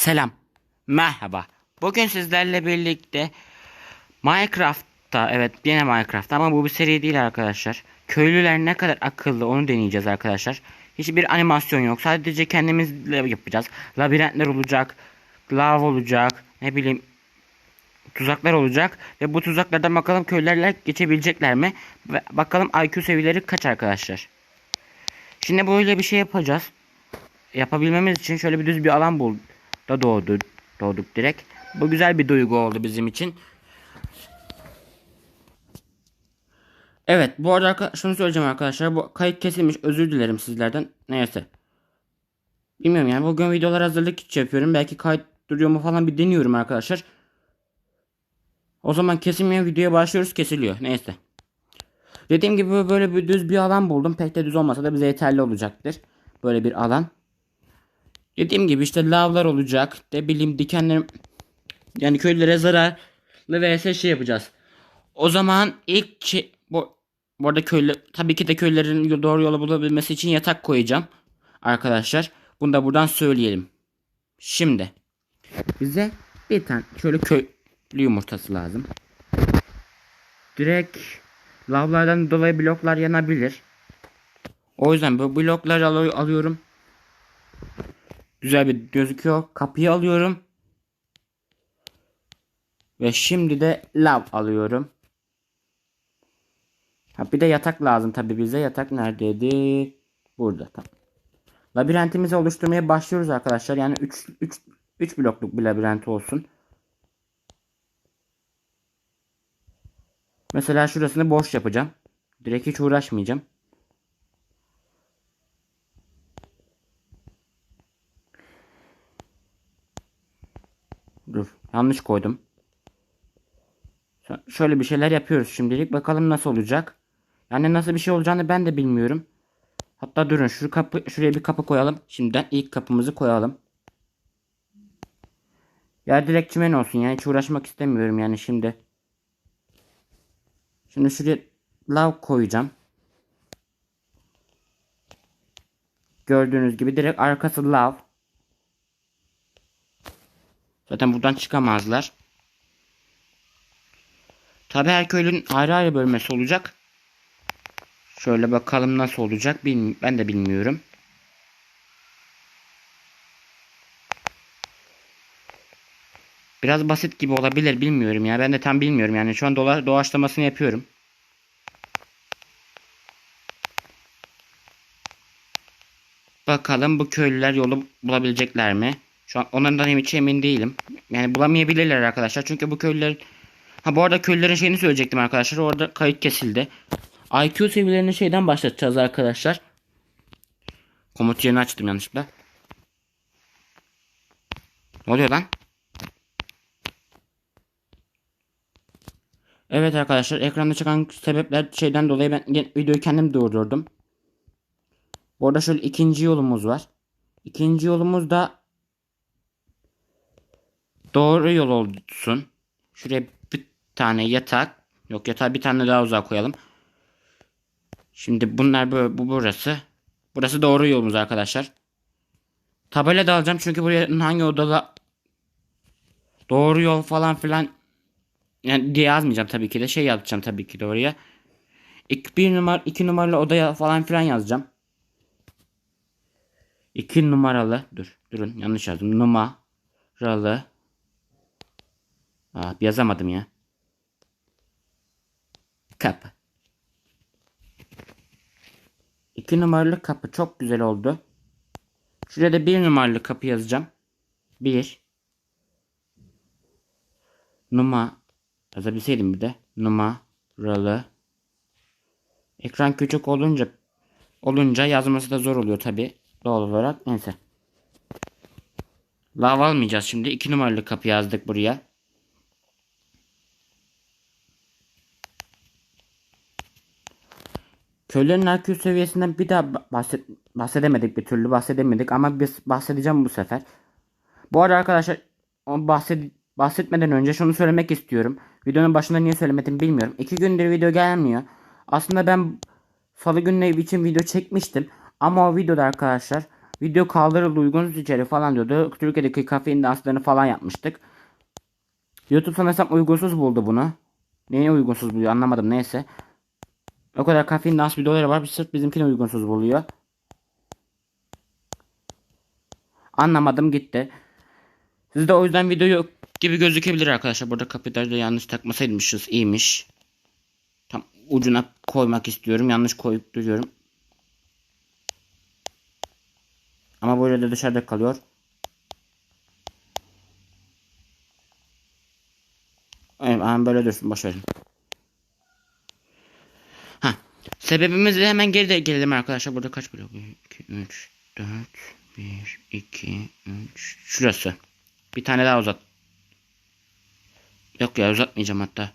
Selam. Merhaba. Bugün sizlerle birlikte Minecraft'ta evet yine Minecraft ama bu bir seri değil arkadaşlar. Köylüler ne kadar akıllı onu deneyeceğiz arkadaşlar. Hiçbir animasyon yok. Sadece kendimizle yapacağız. Labirentler olacak. Lav olacak. Ne bileyim tuzaklar olacak ve bu tuzaklardan bakalım köylülerle geçebilecekler mi? Ve bakalım IQ seviyeleri kaç arkadaşlar. Şimdi böyle bir şey yapacağız. Yapabilmemiz için şöyle bir düz bir alan bul da doğdu doğduk direkt. Bu güzel bir duygu oldu bizim için. Evet bu arada şunu söyleyeceğim arkadaşlar. Bu kayıt kesilmiş. Özür dilerim sizlerden. Neyse. Bilmiyorum yani bugün videolar hazırlık için yapıyorum. Belki kayıt duruyor mu falan bir deniyorum arkadaşlar. O zaman kesilmeyen videoya başlıyoruz. Kesiliyor. Neyse. Dediğim gibi böyle bir düz bir alan buldum. Pek de düz olmasa da bize yeterli olacaktır. Böyle bir alan. Dediğim gibi işte lavlar olacak. Ne bileyim dikenler yani köylülere zararlı vs şey yapacağız. O zaman ilk şey, bu, bu arada köylü tabii ki de köylülerin doğru yola bulabilmesi için yatak koyacağım. Arkadaşlar bunu da buradan söyleyelim. Şimdi bize bir tane şöyle köylü yumurtası lazım. Direkt lavlardan dolayı bloklar yanabilir. O yüzden bu blokları al- alıyorum. Güzel bir gözüküyor. Kapıyı alıyorum. Ve şimdi de lav alıyorum. Ha bir de yatak lazım tabi bize. Yatak neredeydi? Burada tamam. Labirentimizi oluşturmaya başlıyoruz arkadaşlar. Yani 3 3 3 blokluk bir labirent olsun. Mesela şurasını boş yapacağım. Direkt hiç uğraşmayacağım. Dur. Yanlış koydum. Şöyle bir şeyler yapıyoruz şimdilik. Bakalım nasıl olacak. Yani nasıl bir şey olacağını ben de bilmiyorum. Hatta durun şu kapı şuraya bir kapı koyalım. Şimdiden ilk kapımızı koyalım. Ya direkt çimen olsun yani hiç uğraşmak istemiyorum yani şimdi. Şimdi şuraya lav koyacağım. Gördüğünüz gibi direkt arkası lav. Zaten buradan çıkamazlar. Tabi her köylünün ayrı ayrı bölmesi olacak. Şöyle bakalım nasıl olacak. Ben de bilmiyorum. Biraz basit gibi olabilir bilmiyorum ya. Ben de tam bilmiyorum yani. Şu an doğa, doğaçlamasını yapıyorum. Bakalım bu köylüler yolu bulabilecekler mi? Şu an onlardan hiç emin değilim. Yani bulamayabilirler arkadaşlar. Çünkü bu köylüler... Ha bu arada köylülerin şeyini söyleyecektim arkadaşlar. Orada kayıt kesildi. IQ seviyelerini şeyden başlatacağız arkadaşlar. Komut yerini açtım yanlışlıkla. Ne oluyor lan? Evet arkadaşlar ekranda çıkan sebepler şeyden dolayı ben videoyu kendim durdurdum. Bu arada şöyle ikinci yolumuz var. İkinci yolumuz da doğru yol olsun. Şuraya bir tane yatak. Yok yatağı bir tane daha uzağa koyalım. Şimdi bunlar böyle, bu burası. Burası doğru yolumuz arkadaşlar. Tabela da alacağım çünkü buraya hangi odada doğru yol falan filan yani diye yazmayacağım tabii ki de şey yazacağım tabii ki de oraya. İki, bir numara, iki numaralı odaya falan filan yazacağım. İki numaralı dur durun yanlış yazdım numaralı Aa, yazamadım ya. Kapı. İki numaralı kapı çok güzel oldu. Şuraya da bir numaralı kapı yazacağım. Bir. Numa yazabilseydim bir de. Numaralı. Ekran küçük olunca olunca yazması da zor oluyor tabi. Doğal olarak. Neyse. Lav almayacağız şimdi. İki numaralı kapı yazdık buraya. Köylerin IQ seviyesinden bir daha bahset, bahsedemedik bir türlü bahsedemedik ama biz bahsedeceğim bu sefer. Bu arada arkadaşlar o bahsed, bahsetmeden önce şunu söylemek istiyorum. Videonun başında niye söylemedim bilmiyorum. İki gündür video gelmiyor. Aslında ben salı günü için video çekmiştim. Ama o videoda arkadaşlar Video kaldırıldı uygunsuz içerik falan diyordu. Türkiye'deki kafein danslarını falan yapmıştık. YouTube sanırsam uygunsuz buldu bunu. Neye uygunsuz buluyor anlamadım neyse. O kadar kafein dans videoları var. Sırf bizimkini uygunsuz buluyor. Anlamadım gitti. Siz de o yüzden videoyu gibi gözükebilir arkadaşlar. Burada kapiterde yanlış takmasaymışız. iyiymiş. Tam ucuna koymak istiyorum. Yanlış koyup duruyorum. Ama böyle de dışarıda kalıyor. Evet, böyle dursun boş verin. Ha, sebebimizi hemen geri de gelelim arkadaşlar. Burada kaç blok? 1, 2, 3, 4, 1, 2, 3. Şurası. Bir tane daha uzat. Yok ya uzatmayacağım hatta.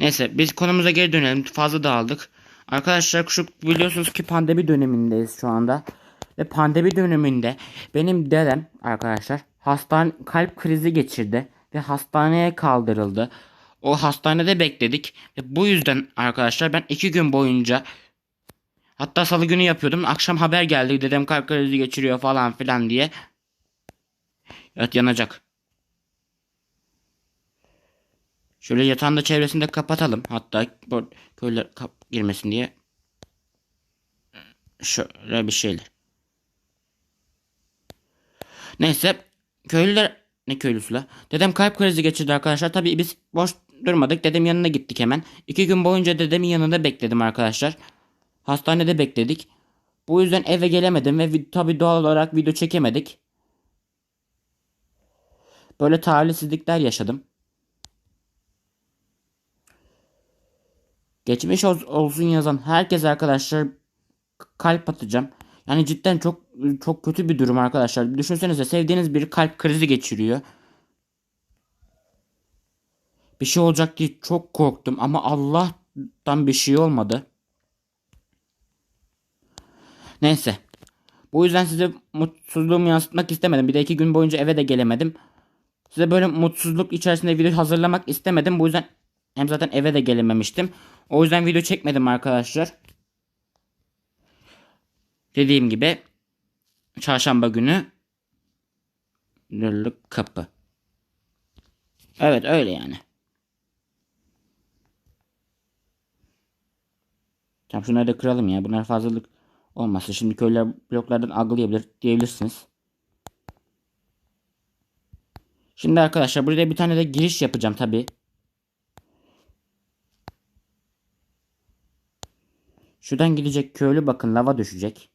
Neyse biz konumuza geri dönelim. Fazla dağıldık. Arkadaşlar şu biliyorsunuz ki pandemi dönemindeyiz şu anda. Ve pandemi döneminde benim dedem arkadaşlar hastane kalp krizi geçirdi ve hastaneye kaldırıldı. O hastanede bekledik ve bu yüzden arkadaşlar ben iki gün boyunca hatta salı günü yapıyordum. Akşam haber geldi dedem kalp krizi geçiriyor falan filan diye. Evet yanacak. Şöyle yatağın da çevresinde kapatalım. Hatta bu köylüler kap girmesin diye. Şöyle bir şeyler. Neyse köylüler ne köylüsü la? Dedem kalp krizi geçirdi arkadaşlar. Tabii biz boş durmadık. Dedem yanına gittik hemen. İki gün boyunca dedemin yanında bekledim arkadaşlar. Hastanede bekledik. Bu yüzden eve gelemedim ve tabii doğal olarak video çekemedik. Böyle talihsizlikler yaşadım. Geçmiş ol- olsun yazan herkes arkadaşlar kalp atacağım. Yani cidden çok çok kötü bir durum arkadaşlar. Düşünsenize sevdiğiniz biri kalp krizi geçiriyor. Bir şey olacak diye çok korktum ama Allah'tan bir şey olmadı. Neyse. Bu yüzden size mutsuzluğumu yansıtmak istemedim. Bir de iki gün boyunca eve de gelemedim. Size böyle mutsuzluk içerisinde video hazırlamak istemedim. Bu yüzden hem zaten eve de gelememiştim. O yüzden video çekmedim arkadaşlar. Dediğim gibi çarşamba günü kapı. Evet öyle yani. Tamam şunları da kıralım ya. Bunlar fazlalık olmasın. Şimdi köylüler bloklardan algılayabilir diyebilirsiniz. Şimdi arkadaşlar buraya bir tane de giriş yapacağım tabi. Şuradan gidecek köylü bakın lava düşecek.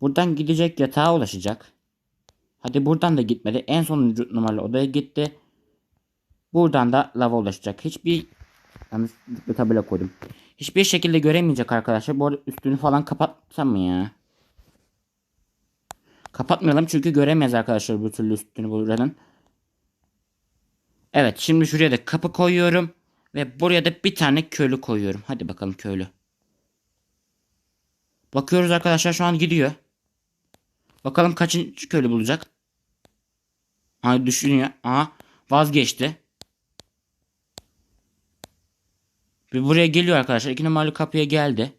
Buradan gidecek yatağa ulaşacak. Hadi buradan da gitmedi. En sonuncu numaralı odaya gitti. Buradan da lava ulaşacak. Hiçbir yanlışlıkla tabela koydum. Hiçbir şekilde göremeyecek arkadaşlar. Bu arada üstünü falan kapatsam mı ya? Kapatmayalım çünkü göremez arkadaşlar bu türlü üstünü buranın. Evet şimdi şuraya da kapı koyuyorum. Ve buraya da bir tane köylü koyuyorum. Hadi bakalım köylü. Bakıyoruz arkadaşlar şu an gidiyor. Bakalım kaçıncı köylü bulacak. Ay düşünüyor. Aha vazgeçti. Bir buraya geliyor arkadaşlar. İki numaralı kapıya geldi.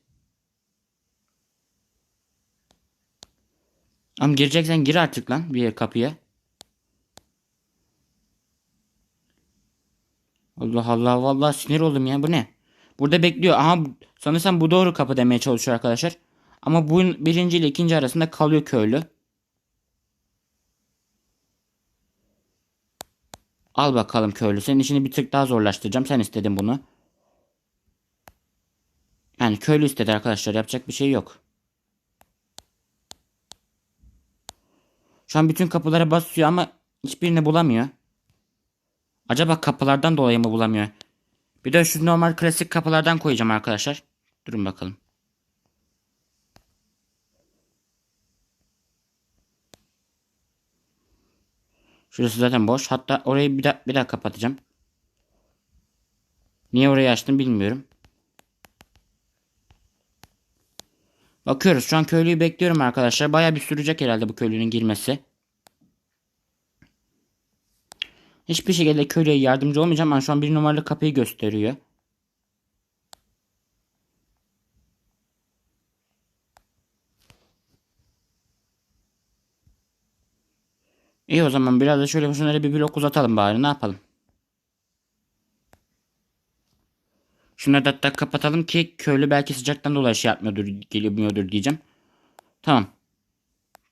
Ama gireceksen gir artık lan bir kapıya. Allah Allah vallahi sinir oldum ya bu ne? Burada bekliyor. Aha sanırsam bu doğru kapı demeye çalışıyor arkadaşlar. Ama bu birinci ile ikinci arasında kalıyor köylü. Al bakalım köylü. Senin işini bir tık daha zorlaştıracağım. Sen istedin bunu. Yani köylü istedi arkadaşlar. Yapacak bir şey yok. Şu an bütün kapılara basıyor ama hiçbirini bulamıyor. Acaba kapılardan dolayı mı bulamıyor? Bir de şu normal klasik kapılardan koyacağım arkadaşlar. Durun bakalım. Şurası zaten boş. Hatta orayı bir daha, bir daha kapatacağım. Niye orayı açtım bilmiyorum. Bakıyoruz. Şu an köylüyü bekliyorum arkadaşlar. Baya bir sürecek herhalde bu köylünün girmesi. Hiçbir şekilde köylüye yardımcı olmayacağım. Ben şu an bir numaralı kapıyı gösteriyor. İyi o zaman biraz da şöyle şunları bir blok uzatalım bari ne yapalım. Şunları da hatta kapatalım ki köylü belki sıcaktan dolayı şey yapmıyordur, gelmiyordur diyeceğim. Tamam.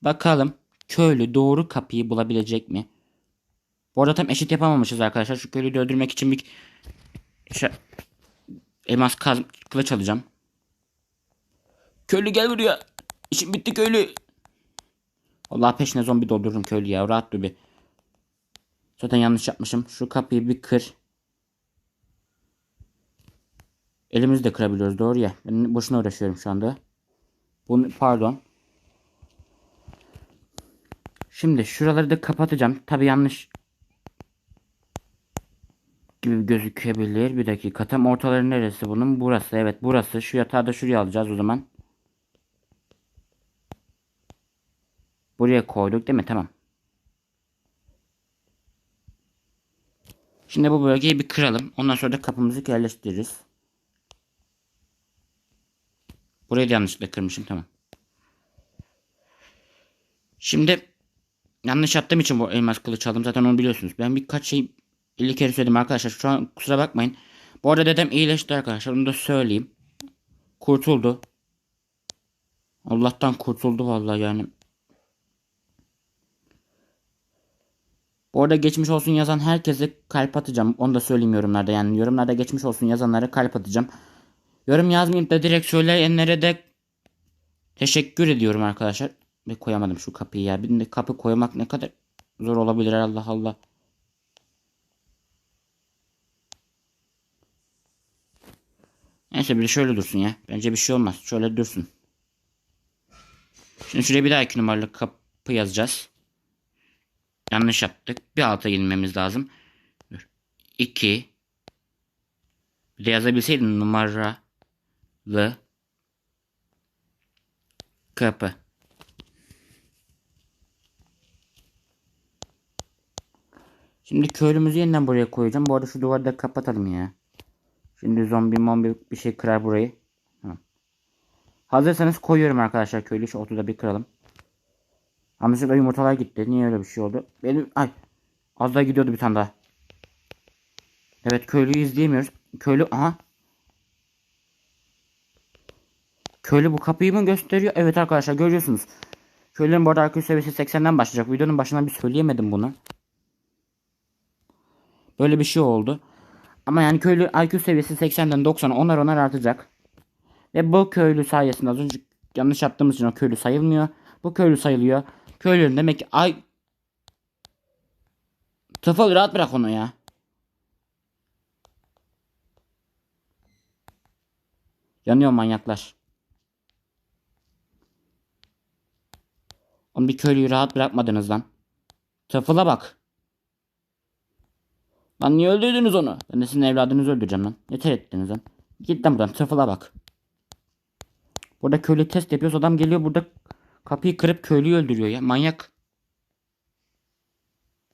Bakalım köylü doğru kapıyı bulabilecek mi? Bu arada tam eşit yapamamışız arkadaşlar. Şu köylüyü öldürmek için bir şey, elmas kaz, kılıç alacağım. Köylü gel buraya. İşim bitti köylü. Allah peşine zombi doldururum köylü ya. Rahat dur bir. Zaten yanlış yapmışım. Şu kapıyı bir kır. Elimizi de kırabiliyoruz doğru ya. Ben boşuna uğraşıyorum şu anda. Bunu pardon. Şimdi şuraları da kapatacağım. Tabi yanlış gibi gözükebilir. Bir dakika. Tam ortaları neresi bunun? Burası. Evet burası. Şu yatağı da şuraya alacağız o zaman. Buraya koyduk değil mi? Tamam. Şimdi bu bölgeyi bir kıralım. Ondan sonra da kapımızı yerleştiririz. Burayı da yanlışlıkla kırmışım. Tamam. Şimdi yanlış yaptığım için bu elmas kılıç aldım. Zaten onu biliyorsunuz. Ben birkaç şey 50 kere söyledim arkadaşlar. Şu an kusura bakmayın. Bu arada dedem iyileşti arkadaşlar. Onu da söyleyeyim. Kurtuldu. Allah'tan kurtuldu vallahi yani. Bu arada geçmiş olsun yazan herkese kalp atacağım. Onu da söyleyeyim yorumlarda. Yani yorumlarda geçmiş olsun yazanlara kalp atacağım. Yorum yazmayıp da direkt söyleyenlere de teşekkür ediyorum arkadaşlar. Ve koyamadım şu kapıyı ya. Bir de kapı koymak ne kadar zor olabilir Allah Allah. Neyse bir şöyle dursun ya. Bence bir şey olmaz. Şöyle dursun. Şimdi şuraya bir daha iki numaralı kapı yazacağız. Yanlış yaptık. Bir alta inmemiz lazım. 2 Bir de yazabilseydim numaralı kapı. Şimdi köylümüzü yeniden buraya koyacağım. Bu arada şu duvarı da kapatalım ya. Şimdi zombi mombi bir şey kırar burayı. Hazırsanız koyuyorum arkadaşlar köylü. Şu otu da bir kıralım. Yanlışlıkla yumurtalar gitti. Niye öyle bir şey oldu? Benim ay az daha gidiyordu bir tane daha. Evet köylüyü izleyemiyoruz. Köylü aha. Köylü bu kapıyı mı gösteriyor? Evet arkadaşlar görüyorsunuz. Köylünün bu arada IQ seviyesi 80'den başlayacak. Videonun başından bir söyleyemedim bunu. Böyle bir şey oldu. Ama yani köylü IQ seviyesi 80'den 90'a onar onar artacak. Ve bu köylü sayesinde az önce yanlış yaptığımız için o köylü sayılmıyor. Bu köylü sayılıyor. Köylünün demek ki ay... Tıfıl rahat bırak onu ya. Yanıyor manyaklar. Onu bir köylüyü rahat bırakmadınız lan. Tıfıla bak. Lan niye öldürdünüz onu? Ben de sizin evladınızı öldüreceğim lan. Yeter ettiniz lan. Git lan buradan tıfıla bak. Burada köylü test yapıyoruz. Adam geliyor burada kapıyı kırıp köylüyü öldürüyor ya. Manyak.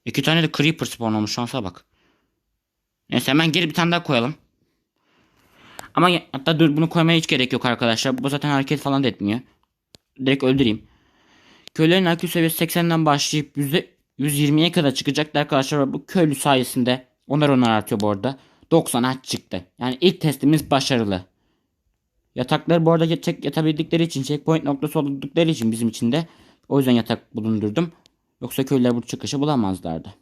İki tane de creeper spawn olmuş şansa bak. Neyse hemen geri bir tane daha koyalım. Ama hatta dur bunu koymaya hiç gerek yok arkadaşlar. Bu zaten hareket falan da etmiyor. Direkt öldüreyim. Köylerin IQ seviyesi 80'den başlayıp %120'ye kadar çıkacaktı arkadaşlar. Bu köylü sayesinde onlar onlar artıyor bu arada. 90'a çıktı. Yani ilk testimiz başarılı. Yatakları bu arada çek yatabildikleri için checkpoint noktası oldukları için bizim için de o yüzden yatak bulundurdum. Yoksa köylüler bu çıkışı bulamazlardı.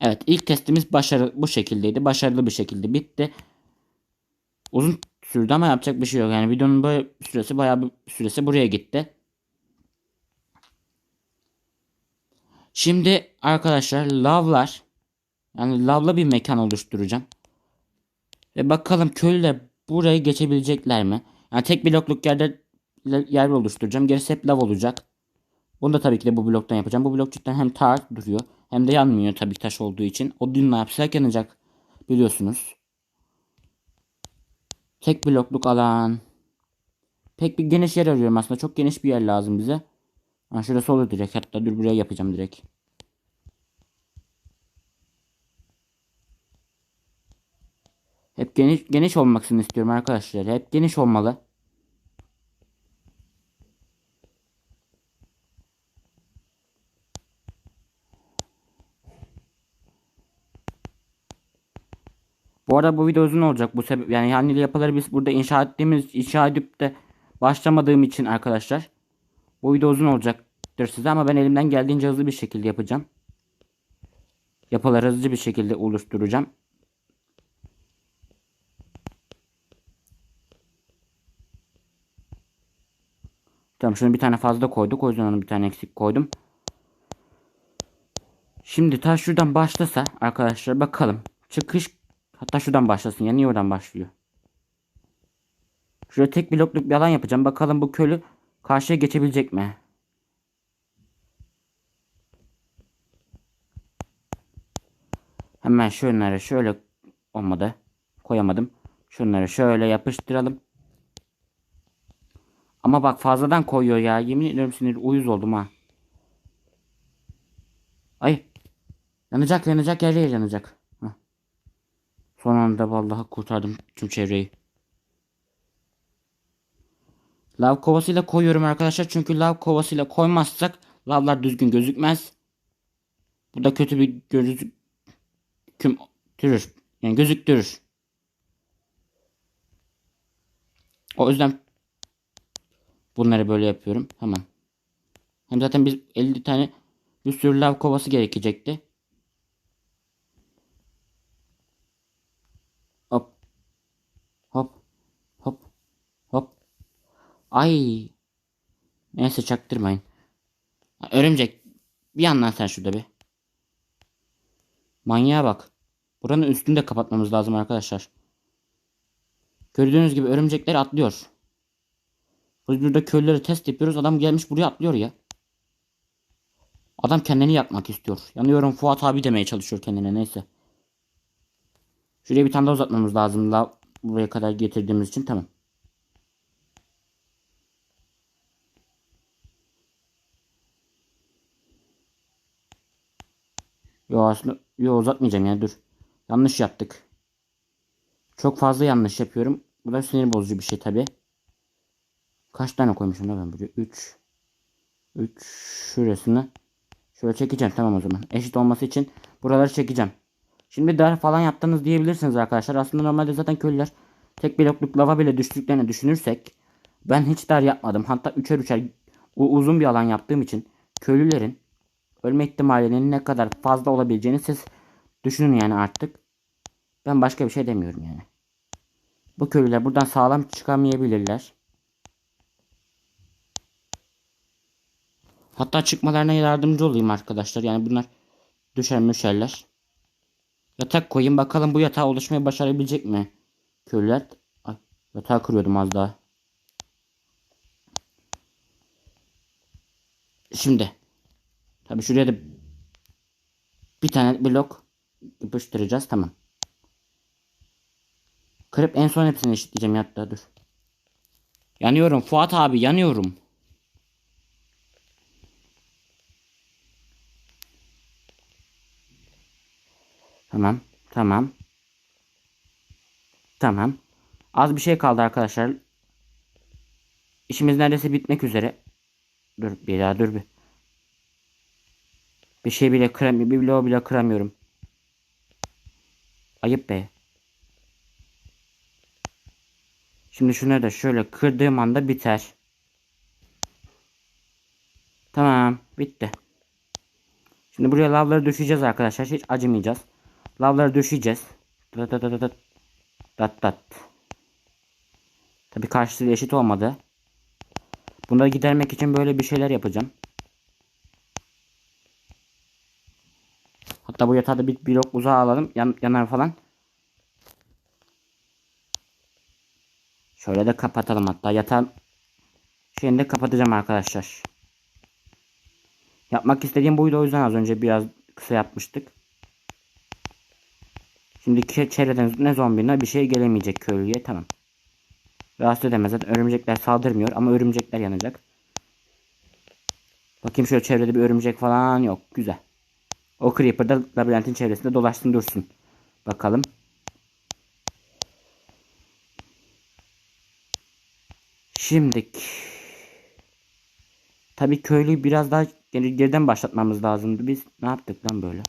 Evet ilk testimiz başarılı bu şekildeydi. Başarılı bir şekilde bitti. Uzun sürdü ama yapacak bir şey yok. Yani videonun bu süresi bayağı bir süresi buraya gitti. Şimdi arkadaşlar lavlar yani lavla bir mekan oluşturacağım. Ve bakalım köylüler burayı geçebilecekler mi? Yani tek blokluk yerde yer oluşturacağım. Gerisi hep lav olacak. Bunu da tabii ki de bu bloktan yapacağım. Bu blok cidden hem tar duruyor hem de yanmıyor tabii taş olduğu için. O dünle yapsak yanacak biliyorsunuz. Tek blokluk alan. Pek bir geniş yer arıyorum aslında. Çok geniş bir yer lazım bize. Ha, şurası olur direkt. Hatta dur buraya yapacağım direkt. Hep geniş, geniş olmasını istiyorum arkadaşlar. Hep geniş olmalı. Bu arada bu video uzun olacak. Bu sebep yani yani yapıları biz burada inşa ettiğimiz inşa edip de başlamadığım için arkadaşlar bu video uzun olacaktır size ama ben elimden geldiğince hızlı bir şekilde yapacağım. Yapıları hızlı bir şekilde oluşturacağım. Tamam şunu bir tane fazla koyduk. O yüzden onu bir tane eksik koydum. Şimdi ta şuradan başlasa arkadaşlar bakalım. Çıkış hatta şuradan başlasın. Ya niye oradan başlıyor? Şuraya tek blokluk bir alan yapacağım. Bakalım bu köylü karşıya geçebilecek mi? Hemen şunları şöyle olmadı. Koyamadım. Şunları şöyle yapıştıralım. Ama bak fazladan koyuyor ya. Yemin ediyorum sinir uyuz oldum ha. Ay. Yanacak yanacak yer yer yanacak. Heh. Son anda vallahi kurtardım tüm çevreyi. Lav kovasıyla koyuyorum arkadaşlar. Çünkü lav kovasıyla koymazsak lavlar düzgün gözükmez. Bu da kötü bir gözüküm türür. Yani gözüktürür. O yüzden bunları böyle yapıyorum. Tamam. Hem zaten biz 50 tane bir sürü lav kovası gerekecekti. Ay. Neyse çaktırmayın. Örümcek. Bir yandan sen şurada bir. Manyağa bak. Buranın üstünü de kapatmamız lazım arkadaşlar. Gördüğünüz gibi örümcekler atlıyor. Biz burada köylüleri test yapıyoruz. Adam gelmiş buraya atlıyor ya. Adam kendini yakmak istiyor. Yanıyorum Fuat abi demeye çalışıyor kendine neyse. Şuraya bir tane daha uzatmamız lazım. La buraya kadar getirdiğimiz için tamam. Yo aslında yo uzatmayacağım ya dur. Yanlış yaptık. Çok fazla yanlış yapıyorum. Bu da sinir bozucu bir şey tabi. Kaç tane koymuşum da ben buraya? 3 3 şurasını şöyle çekeceğim tamam o zaman. Eşit olması için buraları çekeceğim. Şimdi dar falan yaptınız diyebilirsiniz arkadaşlar. Aslında normalde zaten köylüler tek blokluk lava bile düştüklerini düşünürsek ben hiç dar yapmadım. Hatta üçer üçer uzun bir alan yaptığım için köylülerin ölme ihtimalinin ne kadar fazla olabileceğini siz düşünün yani artık. Ben başka bir şey demiyorum yani. Bu köylüler buradan sağlam çıkamayabilirler. Hatta çıkmalarına yardımcı olayım arkadaşlar. Yani bunlar düşer müşerler. Yatak koyayım bakalım bu yatağı oluşmayı başarabilecek mi? Köylüler. Ay, yatağı kırıyordum az daha. Şimdi. Tabi şuraya da bir tane blok yapıştıracağız. Tamam. Kırıp en son hepsini eşitleyeceğim hatta dur. Yanıyorum Fuat abi yanıyorum. Tamam. Tamam. Tamam. Az bir şey kaldı arkadaşlar. İşimiz neredeyse bitmek üzere. Dur bir daha dur bir. Bir şey bile kıramıyorum. Bir bloğu bile kıramıyorum. Ayıp be. Şimdi şunu da şöyle kırdığım anda biter. Tamam. Bitti. Şimdi buraya lavları düşeceğiz arkadaşlar. Hiç acımayacağız. Lavları düşeceğiz. Dat dat dat dat. Dat. Tabi karşısı eşit olmadı. Bunları gidermek için böyle bir şeyler yapacağım. Hatta bu yatağı da bir blok uzağa alalım. Yan, yanar falan. Şöyle de kapatalım hatta. Yatağın şeyini de kapatacağım arkadaşlar. Yapmak istediğim buydu o yüzden az önce biraz kısa yapmıştık. Şimdi çevreden ne zombi ne bir şey gelemeyecek köylüye tamam. Rahatsız edemez zaten örümcekler saldırmıyor ama örümcekler yanacak. Bakayım şöyle çevrede bir örümcek falan yok. Güzel. O Creeper da labirentin çevresinde dolaşsın dursun. Bakalım. Şimdik. Tabi köylüyü biraz daha geriden başlatmamız lazımdı. Biz ne yaptık lan böyle?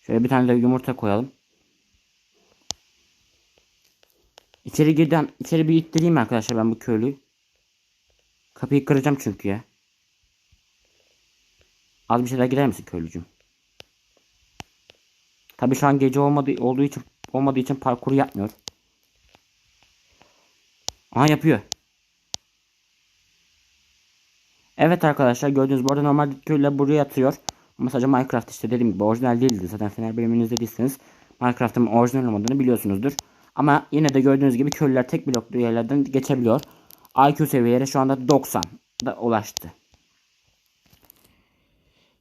Şöyle bir tane de yumurta koyalım. İçeri girden içeri bir ittireyim arkadaşlar ben bu köylüyü. Kapıyı kıracağım çünkü ya. Az bir şeyler gider misin köylücüm? Tabii şu an gece olmadığı olduğu için olmadığı için parkuru yapmıyor. Aha yapıyor. Evet arkadaşlar gördüğünüz bu arada normal köylüler buraya yatıyor. Ama sadece Minecraft işte dediğim gibi orijinal değildi. Zaten Fener bölümünü izlediyseniz Minecraft'ın orijinal olmadığını biliyorsunuzdur. Ama yine de gördüğünüz gibi köylüler tek bloklu yerlerden geçebiliyor. IQ seviyeleri şu anda 90 da ulaştı.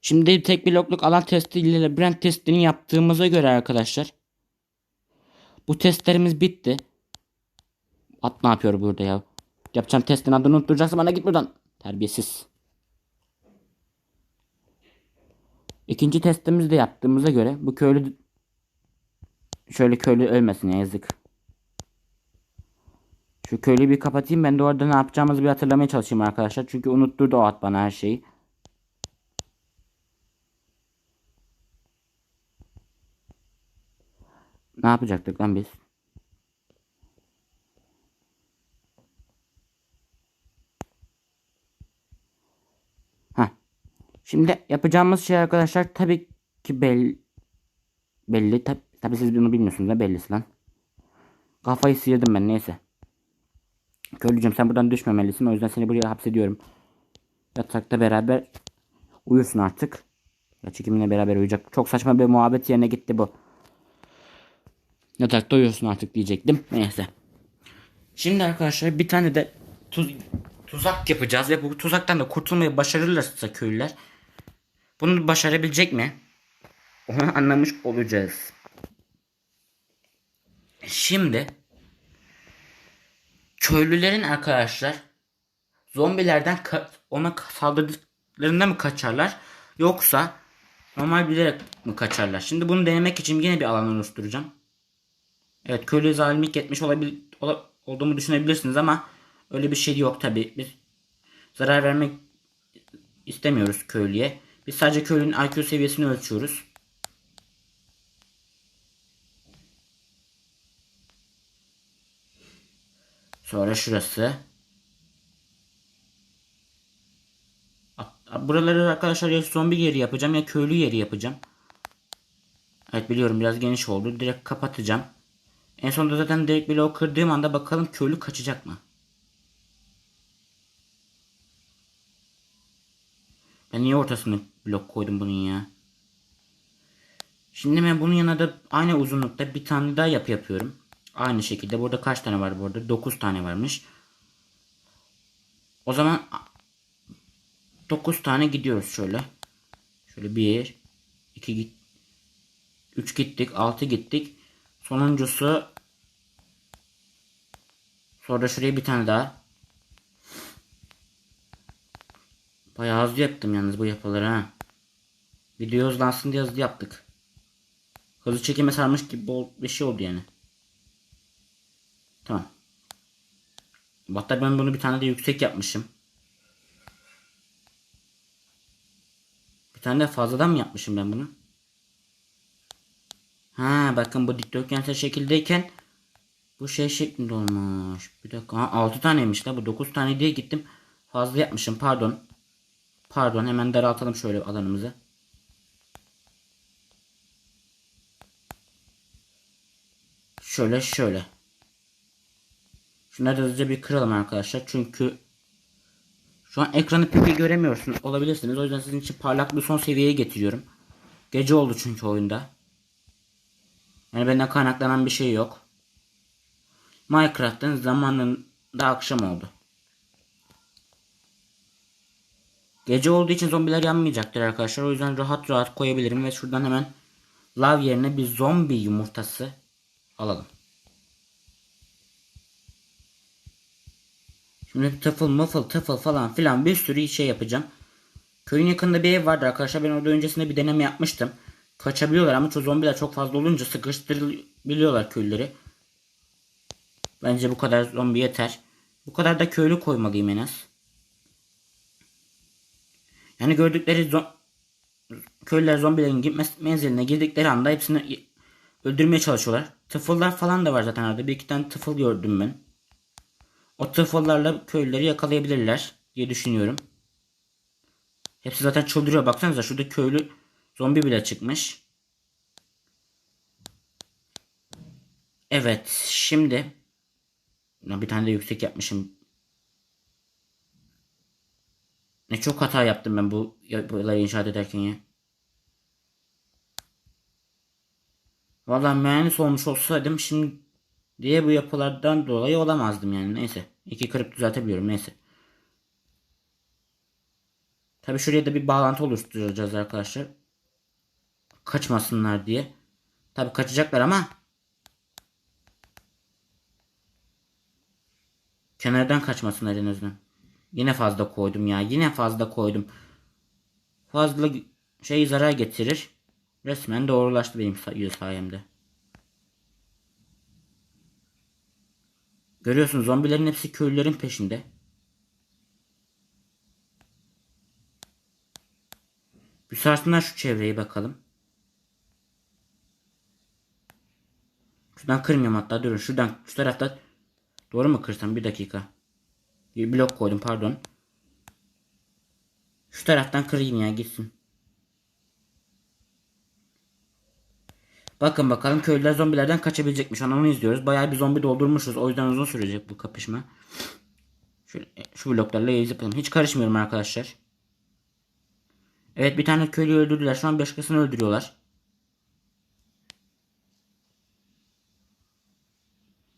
Şimdi tek blokluk alan testi ile labirent testini yaptığımıza göre arkadaşlar. Bu testlerimiz bitti. At ne yapıyor burada ya? Yapacağım testin adını unutturacaksın bana git buradan. Terbiyesiz. İkinci testimizi de yaptığımıza göre bu köylü şöyle köylü ölmesin ya yazık. Şu köylüyü bir kapatayım ben de orada ne yapacağımızı bir hatırlamaya çalışayım arkadaşlar. Çünkü unutturdu o at bana her şeyi. Ne yapacaktık lan biz? Heh. Şimdi yapacağımız şey arkadaşlar tabii ki bel belli. Tabi, tabii siz bunu bilmiyorsunuz da bellisi lan. Kafayı sıyırdım ben neyse. Köylücüm sen buradan düşmemelisin. O yüzden seni buraya hapsediyorum. Yatakta beraber uyursun artık. Ya kiminle beraber uyuyacak. Çok saçma bir muhabbet yerine gitti bu. Yatakta uyuyorsun artık diyecektim. Neyse. Şimdi arkadaşlar bir tane de tuz, tuzak yapacağız ve bu tuzaktan da kurtulmayı başarırlarsa köylüler bunu başarabilecek mi? Onu anlamış olacağız. Şimdi köylülerin arkadaşlar zombilerden ona saldırdıklarında mı kaçarlar yoksa normal bilerek mi kaçarlar? Şimdi bunu denemek için yine bir alan oluşturacağım. Evet köylüye zalimlik etmiş olabil ola- olduğumu düşünebilirsiniz ama öyle bir şey yok tabi. Biz zarar vermek istemiyoruz köylüye. Biz sadece köylünün IQ seviyesini ölçüyoruz. Sonra şurası. Buraları arkadaşlar ya zombi yeri yapacağım ya köylü yeri yapacağım. Evet biliyorum biraz geniş oldu. Direkt kapatacağım. En sonunda zaten direkt bloğu kırdığım anda bakalım köylü kaçacak mı? Ben niye ortasını blok koydum bunun ya? Şimdi ben bunun yanına da aynı uzunlukta bir tane daha yapı yapıyorum. Aynı şekilde burada kaç tane var burada? 9 tane varmış. O zaman 9 tane gidiyoruz şöyle. Şöyle 1 2 git 3 gittik, 6 gittik. Sonuncusu sonra şuraya bir tane daha. Bayağı hızlı yaptım yalnız bu yapıları ha. Video hızlansın diye hızlı yaptık. Hızlı çekime sarmış gibi bir şey oldu yani. Tamam. Hatta ben bunu bir tane de yüksek yapmışım. Bir tane de fazladan mı yapmışım ben bunu? Ha bakın bu dikdörtgensel şekildeyken bu şey şeklinde olmuş. Bir dakika. Ha, 6 taneymiş la bu 9 tane diye gittim. Fazla yapmışım pardon. Pardon hemen daraltalım şöyle alanımızı. Şöyle şöyle. Şunları hızlıca bir kıralım arkadaşlar. Çünkü şu an ekranı pek iyi göremiyorsun olabilirsiniz. O yüzden sizin için parlaklığı son seviyeye getiriyorum. Gece oldu çünkü oyunda. Yani benden kaynaklanan bir şey yok. Minecraft'ın zamanında akşam oldu. Gece olduğu için zombiler yanmayacaktır arkadaşlar. O yüzden rahat rahat koyabilirim ve şuradan hemen lav yerine bir zombi yumurtası alalım. Şimdi tıfıl mıfıl tıfıl falan filan bir sürü şey yapacağım. Köyün yakında bir ev vardı arkadaşlar. Ben orada öncesinde bir deneme yapmıştım. Kaçabiliyorlar ama şu zombiler çok fazla olunca sıkıştırabiliyorlar köyleri. Bence bu kadar zombi yeter. Bu kadar da köylü koymalıyım en az. Yani gördükleri köylüler zombilerin gitmez menziline girdikleri anda hepsini öldürmeye çalışıyorlar. Tıfıllar falan da var zaten arada. Bir iki tane tıfıl gördüm ben. O tıfıllarla köylüleri yakalayabilirler diye düşünüyorum. Hepsi zaten çıldırıyor. Baksanıza şurada köylü zombi bile çıkmış. Evet şimdi bir tane de yüksek yapmışım. Ne çok hata yaptım ben bu yapıları inşaat ederken ya. Vallahi mühendis olmuş olsaydım şimdi diye bu yapılardan dolayı olamazdım yani. Neyse. İki kırıp düzeltebiliyorum. Neyse. Tabi şuraya da bir bağlantı oluşturacağız arkadaşlar. Kaçmasınlar diye. Tabi kaçacaklar ama kenardan kaçmasınlar en azından. Yine fazla koydum ya. Yine fazla koydum. Fazla şey zarar getirir. Resmen doğrulaştı benim say- sayemde. Görüyorsun zombilerin hepsi köylülerin peşinde. Bir sarsınlar şu çevreyi bakalım. Şuradan kırmıyorum hatta durun şuradan şu tarafta doğru mu kırsam bir dakika. Bir blok koydum pardon. Şu taraftan kırayım ya gitsin. Bakın bakalım köylüler zombilerden kaçabilecekmiş. Onu izliyoruz. Bayağı bir zombi doldurmuşuz. O yüzden uzun sürecek bu kapışma. Şöyle, şu bloklarla yapalım. Hiç karışmıyorum arkadaşlar. Evet bir tane köylüyü öldürdüler. Şu an başkasını öldürüyorlar.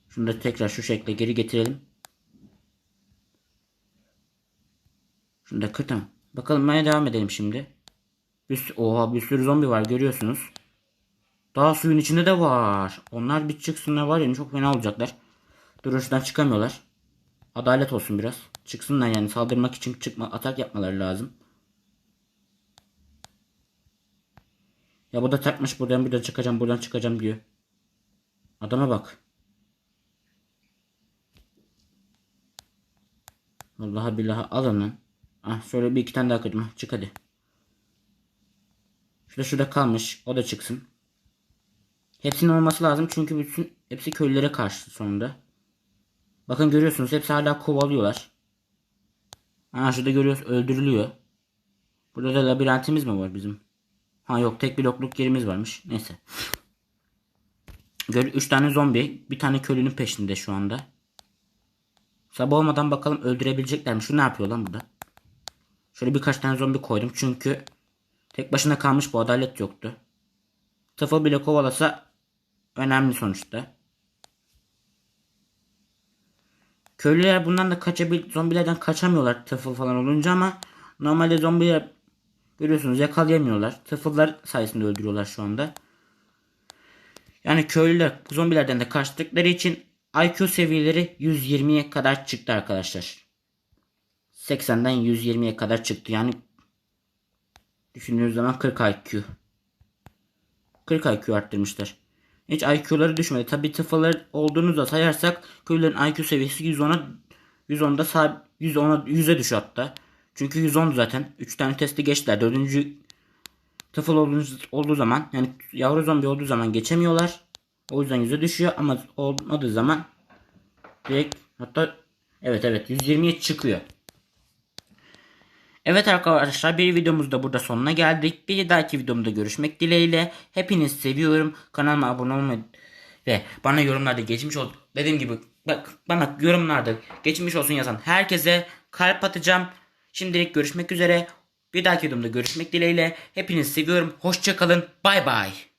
Şunu da tekrar şu şekle geri getirelim. Şunu da kır. Bakalım ben devam edelim şimdi. Bir, oha bir sürü zombi var görüyorsunuz. Daha suyun içinde de var. Onlar bir çıksınlar var ya çok fena olacaklar. Durun şuradan çıkamıyorlar. Adalet olsun biraz. Çıksınlar yani saldırmak için çıkma atak yapmaları lazım. Ya bu da takmış buradan de çıkacağım buradan çıkacağım diyor. Adama bak. Vallahi billahi alın lan. Ah şöyle bir iki tane daha kırdım. Ah, Çık hadi. Şurada şurada kalmış. O da çıksın. Hepsinin olması lazım çünkü bütün hepsi köylülere karşı sonunda. Bakın görüyorsunuz hepsi hala kovalıyorlar. Ha şurada görüyoruz öldürülüyor. Burada da labirentimiz mi var bizim? Ha yok tek blokluk yerimiz varmış. Neyse. Gör 3 tane zombi, bir tane köylünün peşinde şu anda. Sabah olmadan bakalım öldürebilecekler mi? Şu ne yapıyor lan burada? Şöyle birkaç tane zombi koydum çünkü tek başına kalmış bu adalet yoktu. Tıfıl bile kovalasa önemli sonuçta. Köylüler bundan da kaçabil zombilerden kaçamıyorlar tıfıl falan olunca ama normalde zombiler görüyorsunuz yakalayamıyorlar. Tıfıllar sayesinde öldürüyorlar şu anda. Yani köylüler zombilerden de kaçtıkları için IQ seviyeleri 120'ye kadar çıktı arkadaşlar. 80'den 120'ye kadar çıktı. Yani düşündüğünüz zaman 40 IQ. 40 IQ arttırmışlar. Hiç IQ'ları düşmedi. Tabi tıfalar olduğunu da sayarsak köylülerin IQ seviyesi 110'a 110'da sağ 110'a 100'e düşüyor hatta. Çünkü 110 zaten. 3 tane testi geçtiler. 4. tıfıl olduğu zaman yani yavru zombi olduğu zaman geçemiyorlar. O yüzden 100'e düşüyor ama olmadığı zaman direkt hatta evet evet 120'ye çıkıyor. Evet arkadaşlar bir videomuz da burada sonuna geldik. Bir dahaki videomda görüşmek dileğiyle. Hepinizi seviyorum. Kanalıma abone olmayı ve bana yorumlarda geçmiş ol. Dediğim gibi bak bana yorumlarda geçmiş olsun yazan herkese kalp atacağım. Şimdilik görüşmek üzere. Bir dahaki videomda görüşmek dileğiyle. Hepinizi seviyorum. Hoşçakalın. Bay bay.